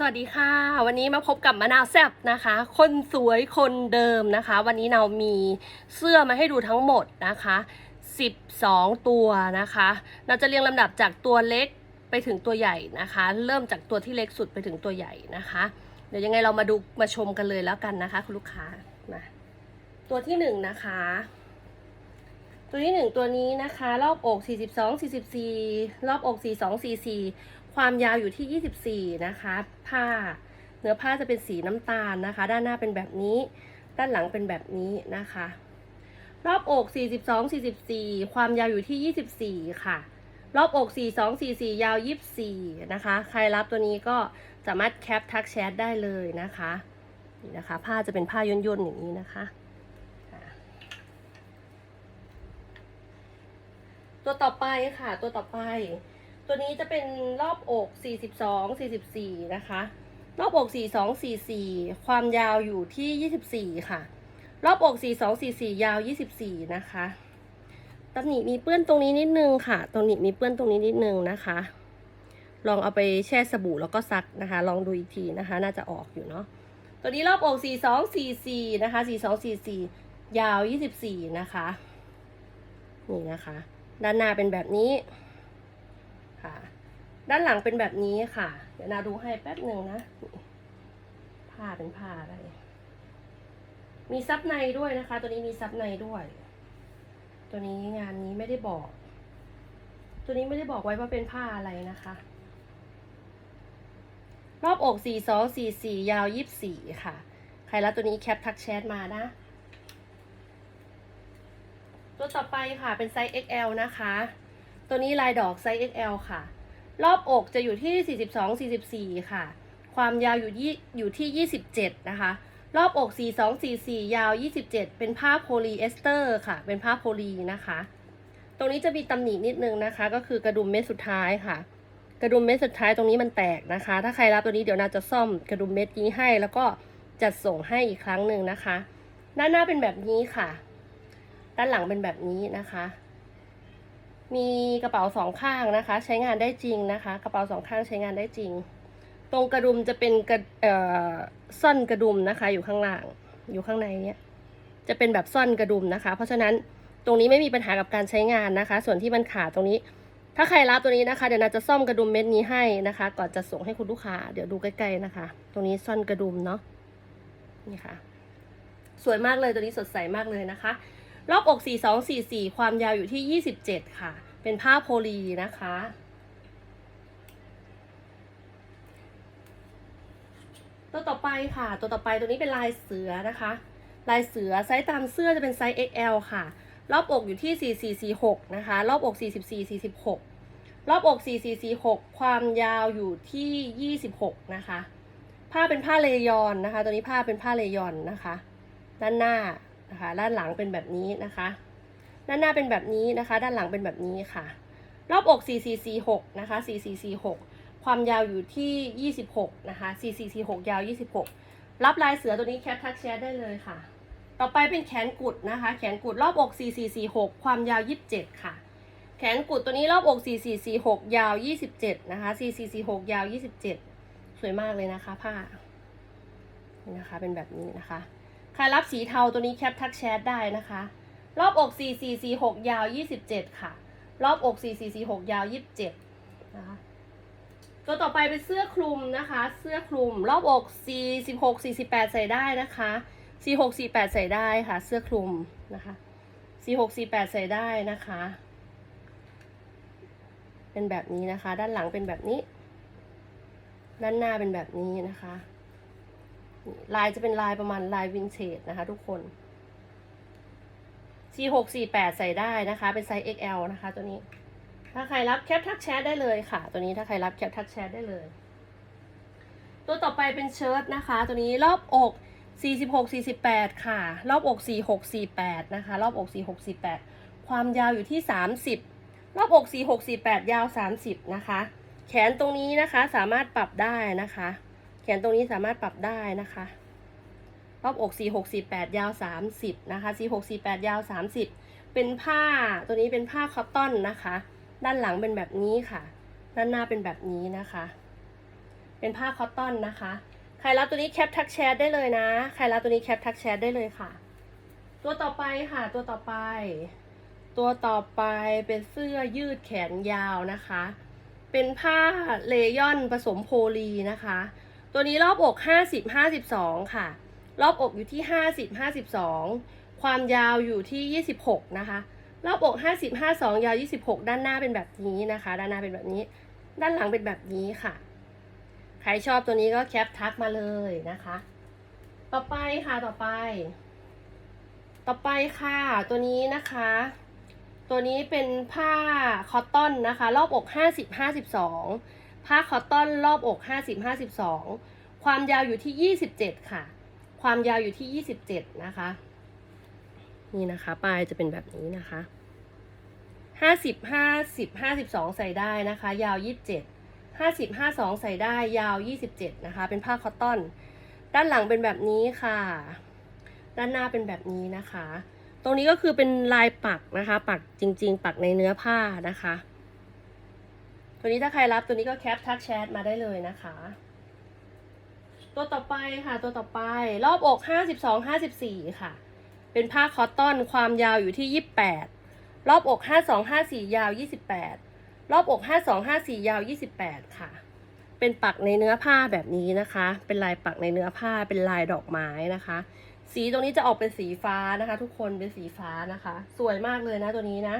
สวัสดีค่ะ วันนี้มาพบกับมะนาวแซบนะคะ คนสวยคนเดิมนะคะ วันนี้เรามีเสื้อมาให้ดูทั้งหมดนะคะ 12 ตัวนะคะ เราจะเรียงลำดับจากตัวเล็กไปถึงตัวใหญ่นะคะ เริ่มจากตัวที่เล็กสุดไปถึงตัวใหญ่นะคะ เดี๋ยวยังไงเรามาดูมาชมกันเลยแล้วกันนะคะ คุณลูกค้ามาตัวที่หนึ่งนะคะ ตัวที่หนึ่งตัวนี้นะคะ รอบอก 42 44 รอบอก 42 44 ความยาวอยู่ที่ 24 นะคะ ผ้า เนื้อผ้าจะเป็นสีน้ำตาลนะคะ ด้านหน้าเป็นแบบนี้ ด้านหลังเป็นแบบนี้นะคะ รอบอก 42 44 ความยาวอยู่ที่ 24 ค่ะ รอบอก 42 44 ยาว 24 นะคะ ใครรับตัวนี้ก็สามารถแคปทักแชทได้เลยนะคะ นี่นะคะ ผ้าจะเป็นผ้าย่นๆอย่างนี้นะคะตัวต่อไปค่ะ ตัวต่อไป ตัวนี้จะเป็นรอบอก 42 44 นะคะ รอบอก 42 44 ความยาวอยู่ที่ 24 ค่ะ รอบอก 42 44 ยาว 24 นะคะตำหนิมีเปื้อนตรงนี้นิดนึงค่ะตำหนิมีเปื้อนตรงนี้นิดนึงนะคะ ลองเอาไปแช่สบู่แล้วก็ซักนะคะ ลองดูอีกทีนะคะ น่าจะออกอยู่เนาะ ตัวนี้รอบอก 42 44 นะคะ 42 44 ยาว 24 นะคะ นี่นะคะ ด้านหน้าเป็นแบบนี้ ค่ะ ด้านหลังเป็นแบบนี้ค่ะ เดี๋ยวนาดูให้แป๊บหนึ่งนะ ผ้าเป็นผ้าอะไร มีซับในด้วยนะคะ ตัวนี้มีซับในด้วย ตัวนี้งานนี้ไม่ได้บอก ตัวนี้ไม่ได้บอกไว้ว่าเป็นผ้าอะไรนะคะ รอบอก 42 44 ยาว 24 ค่ะ ใครรับตัวนี้แคปทักแชทมานะตัวต่อไปค่ะเป็นไซส์ XL นะคะ ตัวนี้ลายดอกไซส์ XL ค่ะ รอบอกจะอยู่ที่ 42 44 ค่ะ ความยาวอยู่ยี่อยู่ที่ 27 นะคะ รอบอก 42 44 ยาว 27 เป็นผ้าโพลีเอสเตอร์ค่ะ เป็นผ้าโพลีนะคะ ตรงนี้จะมีตำหนินิดนึงนะคะ ก็คือกระดุมเม็ดสุดท้ายค่ะ กระดุมเม็ดสุดท้ายตรงนี้มันแตกนะคะ ถ้าใครรับตัวนี้เดี๋ยวนาจะซ่อมกระดุมเม็ดนี้ให้ แล้วก็จัดส่งให้อีกครั้งหนึ่งนะคะ ด้านหน้าเป็นแบบนี้ค่ะ ด้านหลังเป็นแบบนี้นะคะ มีกระเป๋าสองข้างนะคะ ใช้งานได้จริงนะคะ กระเป๋าสองข้างใช้งานได้จริง ตรงกระดุมจะเป็นกระเอ่อซ่อนกระดุมนะคะ อยู่ข้างล่างอยู่ข้างในเนี้ยจะเป็นแบบซ่อนกระดุมนะคะ เพราะฉะนั้นตรงนี้ไม่มีปัญหากับการใช้งานนะคะ ส่วนที่มันขาดตรงนี้ ถ้าใครรับตัวนี้นะคะเดี๋ยวนาจะซ่อมกระดุมเม็ดนี้ให้นะคะ ก่อนจะส่งให้คุณลูกค้าเดี๋ยวดูใกล้ๆนะคะ ตรงนี้ซ่อนกระดุมเนาะนี่ค่ะ สวยมากเลยตัวนี้สดใสมากเลยนะคะ รอบอก 4244 ความยาวอยู่ที่ 27 ค่ะ เป็นผ้าโพลีนะคะ ตัวต่อไปค่ะ ตัวต่อไปตัวนี้เป็นลายเสือนะคะ ลายเสือไซส์ตามเสื้อจะเป็นไซส์ XL ค่ะ รอบอกอยู่ที่ 4446 นะคะ รอบอก 4446รอบอก 4446 ความยาวอยู่ที่ 26 นะคะ ผ้าเป็นผ้าเลยอนนะคะ ตัวนี้ผ้าเป็นผ้าเลยอนนะคะ ด้านหน้า นะคะด้านหลังเป็นแบบนี้นะคะ ด้านหน้าเป็นแบบนี้นะคะ ด้านหลังเป็นแบบนี้ค่ะ รอบอก 4446 นะคะ 4446 ความยาวอยู่ที่ 26 นะคะ 4446 ยาว 26 รับลายเสือตัวนี้แคปทักแชทได้เลยค่ะ ต่อไปเป็นแขนกุดนะคะ แขนกุดรอบอก 4446 ความยาว 27 ค่ะ แขนกุดตัวนี้รอบอก 4446 ยาว 27 นะคะ 4446 ยาว 27 สวยมากเลยนะคะผ้านี่นะคะเป็นแบบนี้นะคะ ครรับสีเทาตัวนี้แคปทักแชทได้นะคะ รอบอก 4446 ยาว 27 ค่ะ รอบอก 4446 ยาว 27 นะคะ ตัวต่อไปเป็นเสื้อคลุมนะคะ เสื้อคลุม รอบอก 46 48 ใส่ได้นะคะ 46 48 ใส่ได้ค่ะ เสื้อคลุมนะคะ 46 48 ใส่ได้นะคะ เป็นแบบนี้นะคะ ด้านหลังเป็นแบบนี้ ด้านหน้าเป็นแบบนี้นะคะ ลายจะเป็นลายประมาณลายวินเทจนะคะ ทุกคน46 48 ใส่ได้นะคะ เป็นไซส์ XL นะคะ ตัวนี้ ถ้าใครรับแคปทักแชทได้เลยค่ะ ตัวนี้ถ้าใครรับแคปทักแชทได้เลย ตัวต่อไปเป็นเชิ้ตนะคะ ตัวนี้รอบอก46 48 ค่ะ รอบอก46 48 นะคะ รอบอก46 48 ความยาวอยู่ที่ 30 รอบอก46 48 ยาว 30 นะคะ แขนตรงนี้นะคะสามารถปรับได้นะคะ ขนตรงนี้สามารถปรับได้นะคะรอบอก46 48ยาว30นะคะ46 48ยาว30เป็นผ้าตัวนี้เป็นผ้าคอตตอนนะคะ ด้านหลังเป็นแบบนี้ค่ะ ด้านหน้าเป็นแบบนี้นะคะ เป็นผ้าคอตตอนนะคะ ใครรับตัวนี้แคปทักแชทได้เลยนะ ใครรับตัวนี้แคปทักแชทได้เลยค่ะ ตัวต่อไปค่ะ ตัวต่อไป ตัวต่อไปเป็นเสื้อยืดแขนยาวนะคะ เป็นผ้าเลยอนผสมโพลีนะคะ ตัวนี้รอบอก 50 52 ค่ะ รอบอกอยู่ที่ 50 52 ความยาวอยู่ที่ 26 นะคะ รอบอก 50 52 ยาว 26 ด้านหน้าเป็นแบบนี้นะคะ ด้านหน้าเป็นแบบนี้ ด้านหลังเป็นแบบนี้ค่ะ ใครชอบตัวนี้ก็แคปทักมาเลยนะคะ ต่อไปค่ะ ต่อไป ต่อไปค่ะ ตัวนี้นะคะ ตัวนี้เป็นผ้าคอตตอนนะคะ รอบอก 50 52 ผ้าคอตตอนรอบอก50 52 ความยาวอยู่ที่ 27 ค่ะ ความยาวอยู่ที่ 27 นะคะ นี่นะคะปลายจะเป็นแบบนี้นะคะ 50 50 52 ใส่ได้นะคะ ยาว 27 50 52 ใส่ได้ยาว 27 นะคะ เป็นผ้าคอตตอน ด้านหลังเป็นแบบนี้ค่ะ ด้านหน้าเป็นแบบนี้นะคะ ตรงนี้ก็คือเป็นลายปักนะคะ ปักจริง ๆ ปักในเนื้อผ้านะคะ ตัวนี้ถ้าใครรับตัวนี้ก็แคปทักแชทมาได้เลยนะคะ ตัวต่อไปค่ะ ตัวต่อไป รอบอก 52 54 ค่ะ เป็นผ้าคอตตอนความยาวอยู่ที่ 28 รอบอก 52 54 ยาว 28 รอบอก 52 54 ยาว 28 ค่ะ เป็นปักในเนื้อผ้าแบบนี้นะคะ เป็นลายปักในเนื้อผ้าเป็นลายดอกไม้นะคะ สีตรงนี้จะออกเป็นสีฟ้านะคะ ทุกคนเป็นสีฟ้านะคะ สวยมากเลยนะตัวนี้นะ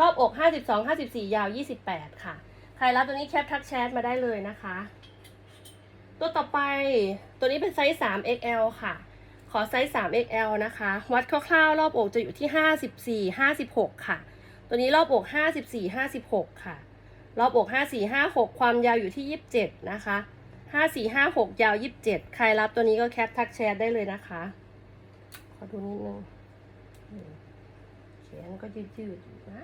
รอบอก 52 54 ยาว 28 ค่ะ ครรับตัวนี้แคปทักแชทมาได้เลยนะคะ ตัวต่อไปตัวนี้เป็นไซส์ 3XL ค่ะ ขอไซส์ 3XL นะคะ วัดคร่าวๆ รอบอกจะอยู่ที่ 54 56 ค่ะ ตัวนี้รอบอก 54 56 ค่ะ รอบอก 54 56 ความยาวอยู่ที่ 27 นะคะ 54 56 ยาว 27 ใครรับตัวนี้ก็แคปทักแชทได้เลยนะคะ ขอดูนิดนึงอืมแขนก็ยืดๆอยู่นะ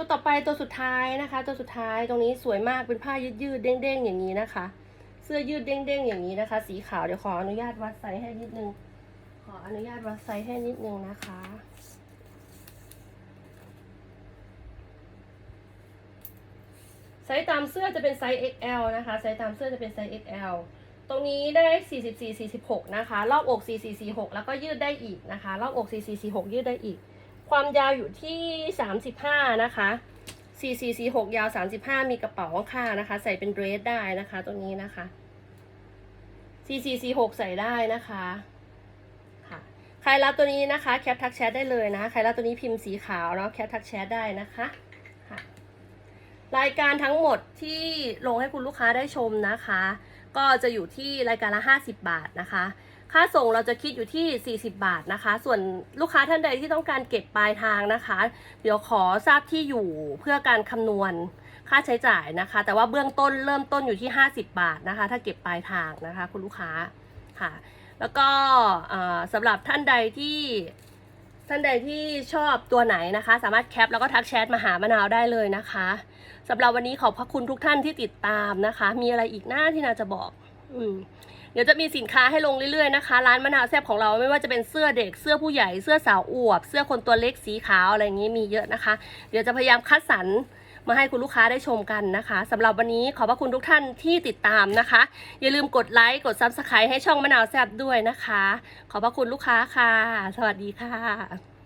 ตัวต่อไปตัวสุดท้ายนะคะ ตัวสุดท้ายตรงนี้สวยมากเป็นผ้ายืดยืดเด้งๆอย่างนี้นะคะ เสื้อยืดเด้งๆอย่างนี้นะคะ สีขาวเดี๋ยวขออนุญาตวัดไซส์ให้นิดนึง ขออนุญาตวัดไซส์ให้นิดนึงนะคะไซส์ตามเสื้อจะเป็นไซส์ XL นะคะ ไซส์ตามเสื้อจะเป็นไซส์ XL ตรงนี้ได้ 44 46 นะคะ รอบอก 44 46 แล้วก็ยืดได้อีกนะคะ รอบอก 44 46 ยืดได้อีก ความยาวอยู่ที่ 35 นะคะ 44 46 ยาว 35 มีกระเป๋าข้างๆนะคะ ใส่เป็นเดรสได้นะคะตรงนี้นะคะ 44 46 ใส่ได้นะคะค่ะใครรับตัวนี้นะคะแคปทักแชทได้เลยนะ ใครรับตัวนี้พิมพ์สีขาวเนาะแคปทักแชทได้นะคะค่ะรายการทั้งหมดที่ลงให้คุณลูกค้าได้ชมนะคะ ก็จะอยู่ที่รายการละ 50 บาทนะคะ ค่าส่งเราจะคิดอยู่ที่ 40 บาทนะคะ ส่วนลูกค้าท่านใดที่ต้องการเก็บปลายทางนะคะ เดี๋ยวขอทราบที่อยู่เพื่อการคำนวณค่าใช้จ่ายนะคะ แต่ว่าเบื้องต้นเริ่มต้นอยู่ที่ 50 บาทนะคะ ถ้าเก็บปลายทางนะคะ คุณลูกค้าค่ะ แล้วก็สำหรับท่านใดที่ท่านใดที่ชอบตัวไหนนะคะ สามารถแคปแล้วก็ทักแชทมาหามะนาวได้เลยนะคะสำหรับวันนี้ขอบพระคุณทุกท่านที่ติดตามนะคะ มีอะไรอีกหน้าที่นาจะบอก อืม เดี๋ยวจะมีสินค้าให้ลงเรื่อยๆนะคะ ร้านมะนาวแซ่บของเราไม่ว่าจะเป็นเสื้อเด็กเสื้อผู้ใหญ่เสื้อสาวอวบ เสื้อคนตัวเล็กสีขาวอะไรอย่างนี้มีเยอะนะคะ เดี๋ยวจะพยายามคัดสรรมาให้คุณลูกค้าได้ชมกันนะคะสำหรับวันนี้ขอบพระคุณทุกท่านที่ติดตามนะคะ อย่าลืมกดไลค์กดซับสไครต์ให้ช่องมะนาวแซ่บด้วยนะคะ ขอบพระคุณลูกค้าค่ะ สวัสดีค่ะ